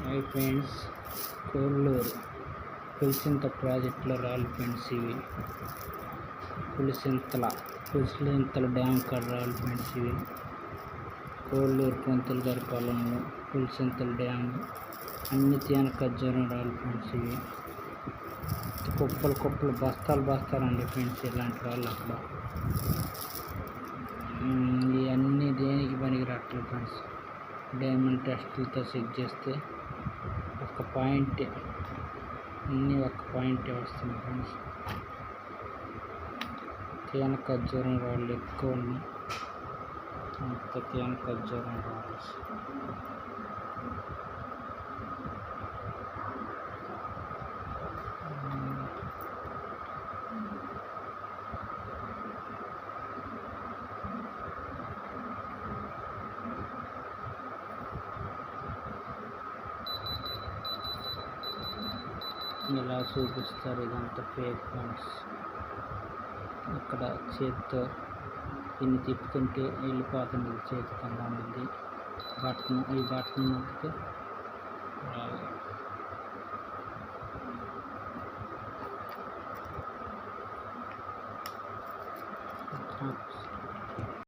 Hi friends Kollur పులిసింత ప్రాజెక్టులో రాళ్ళు friends ఇవి. పులిసింతల పులిసింతల డ్యామ్ కాడ రాళ్ళు ఫ్రెండ్స్ ఇవి. కోల్లూరు పంతులు గారి పొలంలో పులిసింతల డ్యామ్ అన్ని తేన ఖర్జూరం రాళ్ళు ఫ్రెండ్స్ ఇవి. కుప్పలు కుప్పలు బస్తాలు బస్తాలు అండి ఫ్రెండ్స్ ఇలాంటి రాళ్ళు అక్కడ. ఇవన్నీ దేనికి పనికి రావట్లేదు ఫ్రెండ్స్. డైమండ్ టెస్ట్లతో చెక్ చేస్తే ఒక పాయింట్ అన్నీ ఒక పాయింటే వస్తుంది ఫ్రెండ్స్. తేన ఖర్జూరం రాళ్ళు ఎక్కువ ఉన్నాయి. అంత తేన ఖర్జూరం రాళ్ళు. ఇలా చూపిస్తారు ఇదంతా ఫేక్ ఫ్రెండ్స్ ఇక్కడ చేతితో దీన్ని తిప్పుతుంటే వెళ్ళిపోతుంది చేతి కింద ఉంది బటన్ ఈ బటన్ నొక్కితే